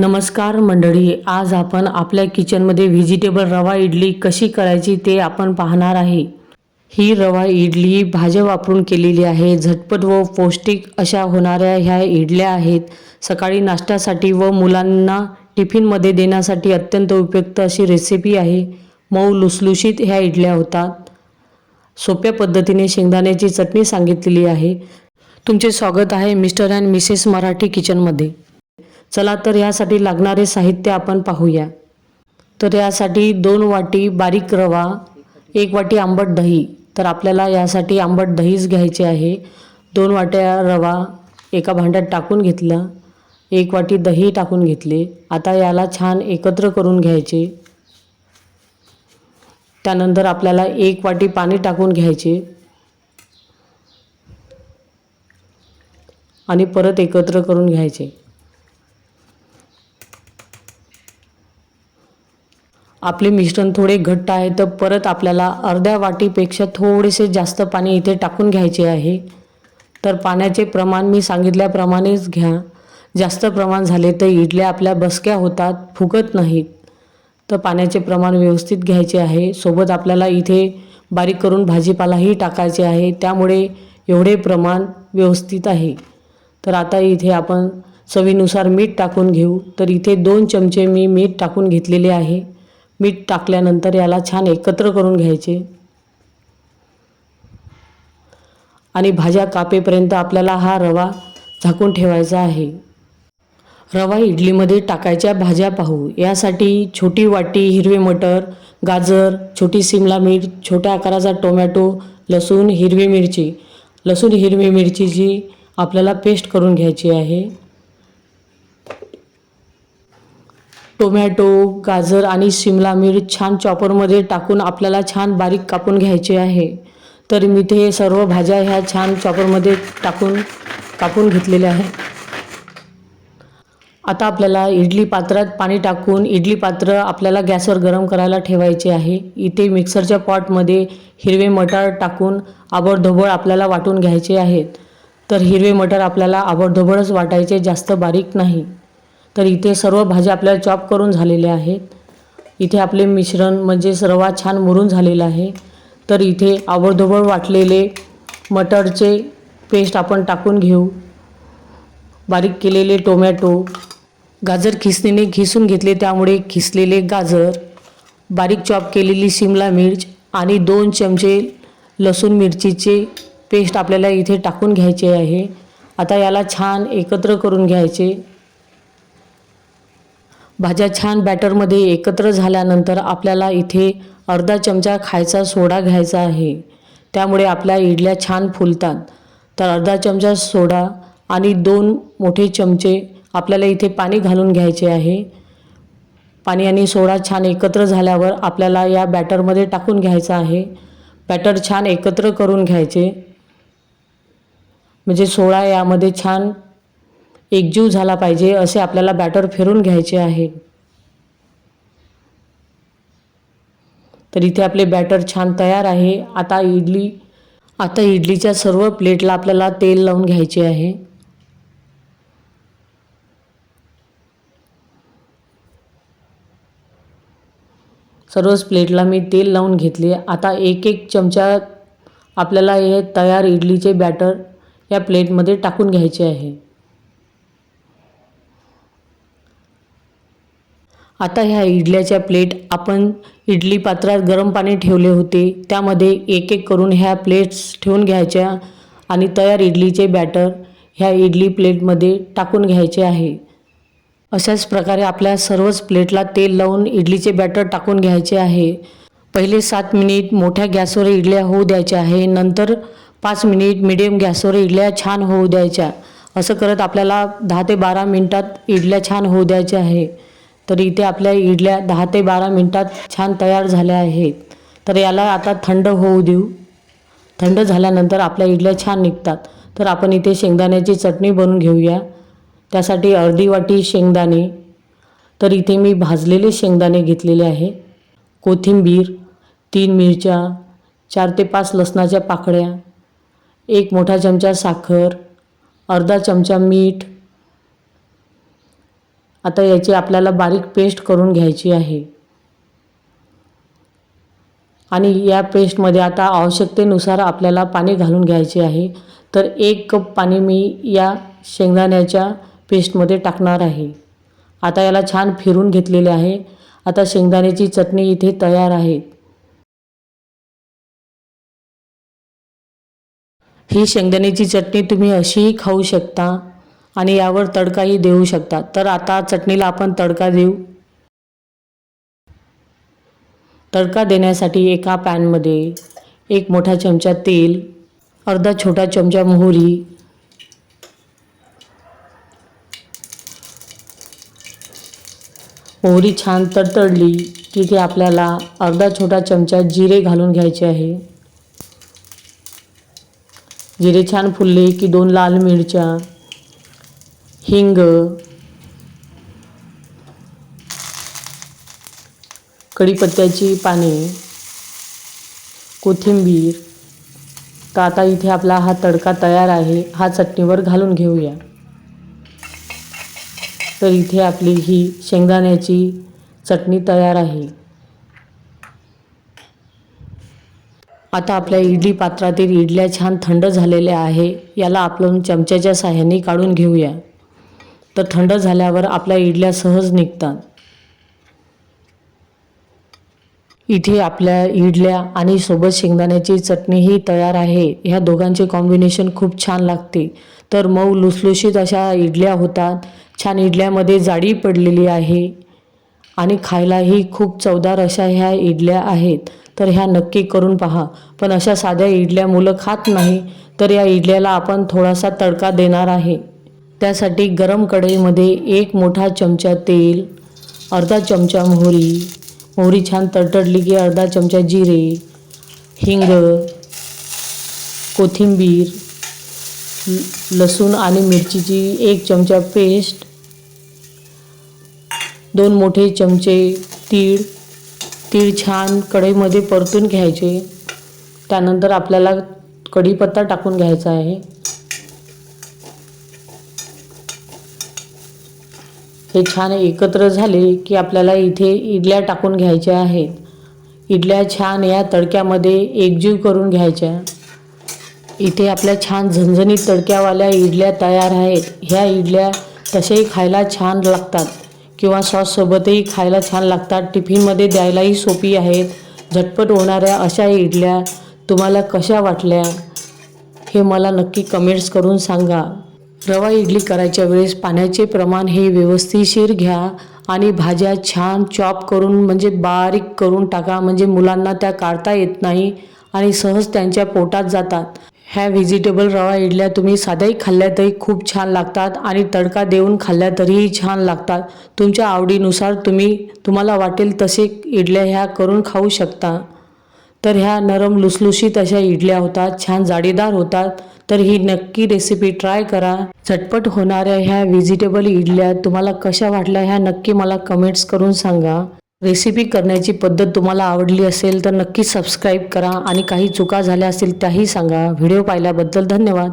नमस्कार मंडळी आज आपण आपल्या किचनमध्ये व्हेजिटेबल रवा इडली कशी करायची ते आपण पाहणार आहे. ही रवा इडली भाज्या वापरून केलेली आहे. झटपट व पौष्टिक अशा होणाऱ्या ह्या इडल्या आहेत. सकाळी नाश्त्यासाठी व मुलांना टिफिनमध्ये देण्यासाठी अत्यंत उपयुक्त अशी रेसिपी आहे. मऊ लुसलुशीत ह्या इडल्या होतात. सोप्या पद्धतीने शेंगदाण्याची चटणी सांगितलेली आहे. तुमचे स्वागत आहे मिस्टर अँड मिसेस मराठी किचनमध्ये. चला तर यासाठी लागणारे साहित्य आपण पाहूया. तर यासाठी दोन वाटी बारीक रवा एक वाटी आंबट दही. तर आपल्याला यासाठी आंबट दहीच घ्यायचे आहे. दोन वाट्या रवा एका भांड्यात टाकून घेतला. एक वाटी दही टाकून घेतले. आता याला छान एकत्र करून घ्यायचे. त्यानंतर आपल्याला एक वाटी पाणी टाकून घ्यायचे. आणि परत एकत्र करून घ्यायचे. आपले मिश्रण थोडे घट्ट आहे तर परत आपल्याला अर्ध्या वाटीपेक्षा थोडेसे जास्त पाणी इथे टाकून घ्यायचे आहे. तर पाण्याचे प्रमाण मी सांगितल्याप्रमाणेच घ्या. जास्त प्रमाण झाले तर इडल्या आपल्या बसक्या होतात फुगत नाहीत. तर पाण्याचे प्रमाण व्यवस्थित घ्यायचे आहे. सोबत आपल्याला इथे बारीक करून भाजीपालाही टाकायचे आहे. त्यामुळे एवढे प्रमाण व्यवस्थित आहे. तर आता इथे आपण चवीनुसार मीठ टाकून घेऊ. तर इथे दोन चमचे मी मीठ टाकून घेतलेले आहे. मीठ टाकल्यानंतर याला छान एकत्र करून घ्यायचे. आणि भाज्या कापेपर्यंत आपल्याला हा रवा झाकून ठेवायचा आहे. रवा इडलीमध्ये टाकायच्या भाज्या पाहू. यासाठी छोटी वाटी हिरवे मटर गाजर छोटी सिमला मिर्च छोट्या आकाराचा टोमॅटो लसूण हिरवी मिरची. लसूण हिरवी मिरचीची आपल्याला पेस्ट करून घ्यायची आहे. टोमॅटो गाजर आणि शिमला मिरच छान चॉपरमध्ये टाकून आपल्याला छान बारीक कापून घ्यायचे आहे. तर मी ते सर्व भाज्या ह्या छान चॉपरमध्ये टाकून कापून घेतलेल्या आहे आता आपल्याला इडली पात्रात पाणी टाकून इडली पात्र आपल्याला गॅसवर गरम करायला ठेवायचे आहे. इथे मिक्सरच्या पॉटमध्ये हिरवे मटार टाकून आबडधोबड आपल्याला वाटून घ्यायचे आहेत. तर हिरवे मटार आपल्याला आबडधोबडच वाटायचे जास्त बारीक नाही. तर इथे सर्व भाज्या आपल्याला चॉप करून झालेल्या आहेत. इथे आपले मिश्रण म्हणजे सर्वात छान मुरून झालेला आहे. तर इथे आबडधोबड वाटलेले मटरचे पेस्ट आपण टाकून घेऊ. बारीक केलेले टोमॅटो गाजर खिसणीने खिसून घेतले त्यामुळे खिसलेले गाजर बारीक चॉप केलेली शिमला मिर्च आणि दोन चमचे लसूण मिरचीचे पेस्ट आपल्याला इथे टाकून घ्यायचे आहे. आता याला छान एकत्र करून घ्यायचे. भाज्या छान बॅटरमध्ये एकत्र झाल्यानंतर आपल्याला इथे अर्धा चमचा खायचा सोडा घ्यायचा आहे. त्यामुळे आपल्या इडल्या छान फुलतात. तर अर्धा चमचा सोडा आणि दोन मोठे चमचे आपल्याला इथे पाणी घालून घ्यायचे आहे. पाणी आणि सोडा छान एकत्र झाल्यावर आपल्याला या बॅटरमध्ये टाकून घ्यायचा आहे. बॅटर छान एकत्र करून घ्यायचे. म्हणजे सोडा यामध्ये छान एकजीव झाला पाहिजे असे आपल्याला बॅटर फिरून घ्यायचे आहे. तर इथे आपले बॅटर छान तयार आहे. आता इडली आता इडलीच्या सर्व प्लेटला आपल्याला तेल लावून घ्यायचे आहे. सर्वच प्लेटला मी तेल लावून घेतले. आता एक एक चमचा आपल्याला हे तयार इडलीचे बॅटर या प्लेटमध्ये टाकून घ्यायचे आहे. आता ह्या इडल्याच्या प्लेट आपण इडली पात्रात गरम पाणी ठेवले होते. त्यामध्ये एक एक करून ह्या प्लेट्स ठेवून घ्यायच्या आणि तयार इडलीचे बॅटर ह्या इडली प्लेटमध्ये टाकून घ्यायचे आहे. अशाच प्रकारे आपल्या सर्वच प्लेटला तेल लावून इडलीचे बॅटर टाकून घ्यायचे आहे. पहिले सात मिनिट मोठ्या गॅसवर इडल्या होऊ द्यायच्या आहे. नंतर पाच मिनिट मिडियम गॅसवर इडल्या छान होऊ द्यायच्या. असं करत आपल्याला दहा ते बारा मिनटात इडल्या छान होऊ द्यायच्या आहे. तर इथे आपल्या इडल्या दहा ते बारा मिनटात छान तयार झाल्या आहेत. तर याला आता थंड होऊ देऊ. थंड झाल्यानंतर आपल्या इडल्या छान निघतात. तर आपण इथे शेंगदाण्याची चटणी बनवून घेऊया. त्यासाठी अर्धी वाटी शेंगदाणे. तर इथे मी भाजलेले शेंगदाणे घेतलेले आहे. कोथिंबीर तीन मिरच्या चार ते पाच लसणाच्या पाकळ्या एक मोठा चमचा साखर अर्धा चमचा मीठ आता याची आपल्याला बारीक पेस्ट करून घ्यायची आहे. आणि या पेस्टमध्ये आता आवश्यकतेनुसार आपल्याला पाणी घालून घ्यायचे आहे. तर एक कप पाणी मी या शेंगदाण्याच्या पेस्टमध्ये टाकणार आहे. आता याला छान फिरून घेतलेले आहे. आता शेंगदाण्याची चटणी इथे तयार आहे. ही शेंगदाण्याची चटणी तुम्ही अशीही खाऊ शकता. आणि यावर तडकाही देऊ शकता. तर आता चटणीला आपण तडका देऊ. तडका देण्यासाठी एका पॅनमध्ये एक मोठा चमचा तेल अर्धा छोटा चमचा मोहरी मोहरी छान तडतडली की ते आपल्याला अर्धा छोटा चमचा जिरे घालून घ्यायचे आहे. जिरे छान फुलले की दोन लाल मिरच्या हिंग. कढीपत्त्याची पाने. कोथिंबीर. तर आता इथे आपला हा तडका तयार आहे हा चटणीवर घालून घेऊया. तर इथे आपली ही शेंगदाण्याची चटणी तयार आहे. आता आपल्या इडली पात्रातील इडल्या छान थंड झालेल्या आहे याला आपण चमच्याच्या साह्याने काढून घेऊया. तर थंड झाल्यावर आपल्या इडल्या सहज निघतात. इथे आपल्या इडल्या आणि सोबत शेंगदाण्याची चटणीही तयार आहे. ह्या दोघांचे कॉम्बिनेशन खूप छान लागते. तर मऊ लुसलुशीत अशा इडल्या होतात. छान इडल्यामध्ये जाडी पडलेली आहे. आणि खायलाही खूप चवदार अशा ह्या इडल्या आहेत. तर ह्या नक्की करून पहा. पण अशा साध्या इडल्या मुलं खात नाही तर या इडल्याला आपण थोडासा तडका देणार आहे. त्यासाठी गरम कढईमध्ये एक मोठा चमचा तेल अर्धा चमचा मोहरी. मोहरी छान तडतडली की अर्धा चमचा जिरे हिंग कोथिंबीर ल- लसूण आणि मिरचीची एक चमचा पेस्ट दोन मोठे चमचे तीळ. तीळ छान कढईमध्ये परतून घ्यायचे. त्यानंतर आपल्याला कढीपत्ता टाकून घ्यायचा आहे. हे छान एकत्र झाले की आपल्याला इथे इडल्या टाकून घ्यायच्या आहेत. इडल्या छान या तडक्यामध्ये एकजीव करून घ्यायच्या. इथे आपल्या छान झणझणीत तडक्यावाल्या इडल्या तयार आहेत. ह्या इडल्या तसेही खायला छान लागतात किंवा सॉससोबतही खायला छान लागतात. टिफिनमध्ये द्यायलाही सोपी आहेत. झटपट होणाऱ्या अशा इडल्या तुम्हाला कशा वाटल्या हे मला नक्की कमेंट्स करून सांगा. रवा इडली करायच्या वेळेस पाण्याचे प्रमाण हे व्यवस्थिशीर घ्या आणि भाज्या छान चॉप करून म्हणजे बारीक करून टाका म्हणजे मुलांना त्या काढता येत नाही आणि सहज त्यांच्या पोटात जातात. ह्या व्हेजिटेबल रवा इडल्या तुम्ही साध्याही खाल्ल्या तरी खूप छान लागतात आणि तडका देऊन खाल्ल्या तरीही छान लागतात. तुमच्या आवडीनुसार तुम्ही तुम्हाला वाटेल तसे इडल्या ह्या करून खाऊ शकता. तर ह्या नरम लुसलुशीत अशा इडल्या होतात छान जाडीदार होतात. तर ही नक्की रेसिपी ट्राय करा. झटपट होणाऱ्या ह्या व्हेजिटेबल इडल्या तुम्हाला कशा वाटल्या ह्या नक्की मला कमेंट्स करून सांगा. रेसिपी करण्याची पद्धत तुम्हाला आवडली असेल तर नक्की सबस्क्राईब करा आणि काही चुका झाल्या असतील त्याही सांगा. व्हिडिओ पाहिल्याबद्दल धन्यवाद.